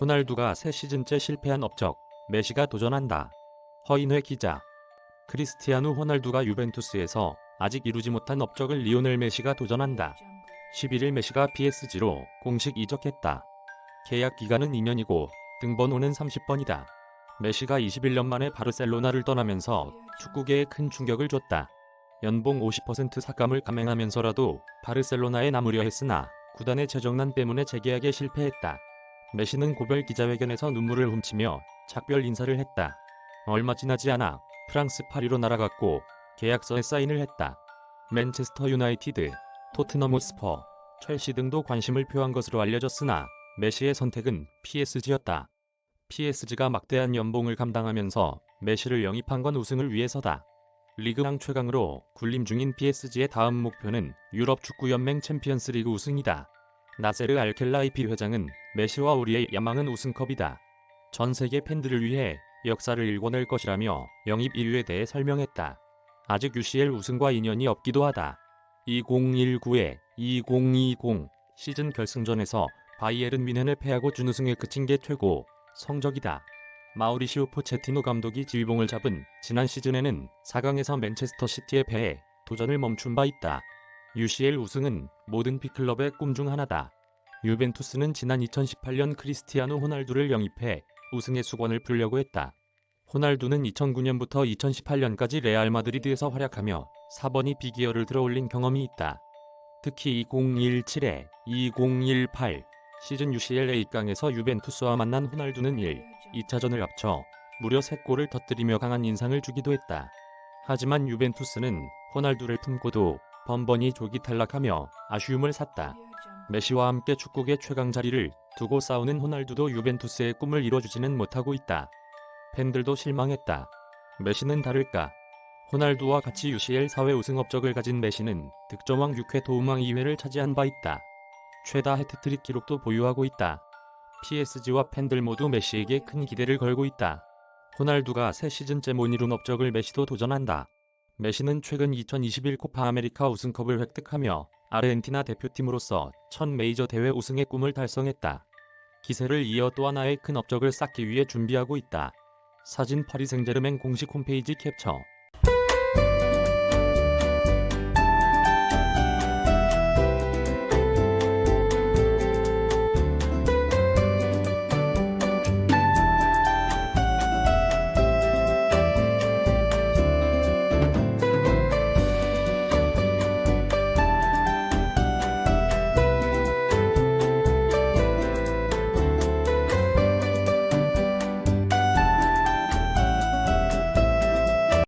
호날두가 새 시즌째 실패한 업적, 메시가 도전한다. 허인회 기자. 크리스티아누 호날두가 유벤투스에서 아직 이루지 못한 업적을 리오넬 메시가 도전한다. 11일 메시가 PSG로 공식 이적했다. 계약 기간은 2년이고 등번호는 30번이다. 메시가 21년 만에 바르셀로나를 떠나면서 축구계에 큰 충격을 줬다. 연봉 50% 삭감을 감행하면서라도 바르셀로나에 남으려 했으나 구단의 재정난 때문에 재계약에 실패했다. 메시는 고별 기자회견에서 눈물을 훔치며 작별 인사를 했다. 얼마 지나지 않아 프랑스 파리로 날아갔고 계약서에 사인을 했다. 맨체스터 유나이티드, 토트넘 호스퍼, 첼시 등도 관심을 표한 것으로 알려졌으나 메시의 선택은 PSG였다. PSG가 막대한 연봉을 감당하면서 메시를 영입한 건 우승을 위해서다. 리그왕 최강으로 군림 중인 PSG의 다음 목표는 유럽 축구연맹 챔피언스 리그 우승이다. 나세르 알켈라이피 회장은 메시와 우리의 야망은 우승컵이다. 전 세계 팬들을 위해 역사를 일궈낼 것이라며 영입 이유에 대해 설명했다. 아직 UCL 우승과 인연이 없기도 하다. 2019에 2020 시즌 결승전에서 바이에른 뮌헨을 패하고 준우승에 그친 게 최고 성적이다. 마우리시오 포체티노 감독이 지휘봉을 잡은 지난 시즌에는 4강에서 맨체스터 시티에 패해 도전을 멈춘 바 있다. UCL 우승은 모든 B클럽의 꿈 중 하나다. 유벤투스는 지난 2018년 크리스티아노 호날두를 영입해 우승의 수건을 풀려고 했다. 호날두는 2009년부터 2018년까지 레알 마드리드에서 활약하며 4번이 비기어를 들어올린 경험이 있다. 특히 2017에 2018 시즌 UCL A강에서 유벤투스와 만난 호날두는 1, 2차전을 합쳐 무려 3골을 터뜨리며 강한 인상을 주기도 했다. 하지만 유벤투스는 호날두를 품고도 번번이 조기 탈락하며 아쉬움을 샀다. 메시와 함께 축구계 최강 자리를 두고 싸우는 호날두도 유벤투스의 꿈을 이뤄주지는 못하고 있다. 팬들도 실망했다. 메시는 다를까? 호날두와 같이 UCL 사회 우승 업적을 가진 메시는 득점왕 6회 도움왕 2회를 차지한 바 있다. 최다 해트트릭 기록도 보유하고 있다. PSG와 팬들 모두 메시에게 큰 기대를 걸고 있다. 호날두가 새 시즌째 못 이룬 업적을 메시도 도전한다. 메시는 최근 2021 코파 아메리카 우승컵을 획득하며 아르헨티나 대표팀으로서 첫 메이저 대회 우승의 꿈을 달성했다. 기세를 이어 또 하나의 큰 업적을 쌓기 위해 준비하고 있다. 사진 파리 생제르맹 공식 홈페이지 캡처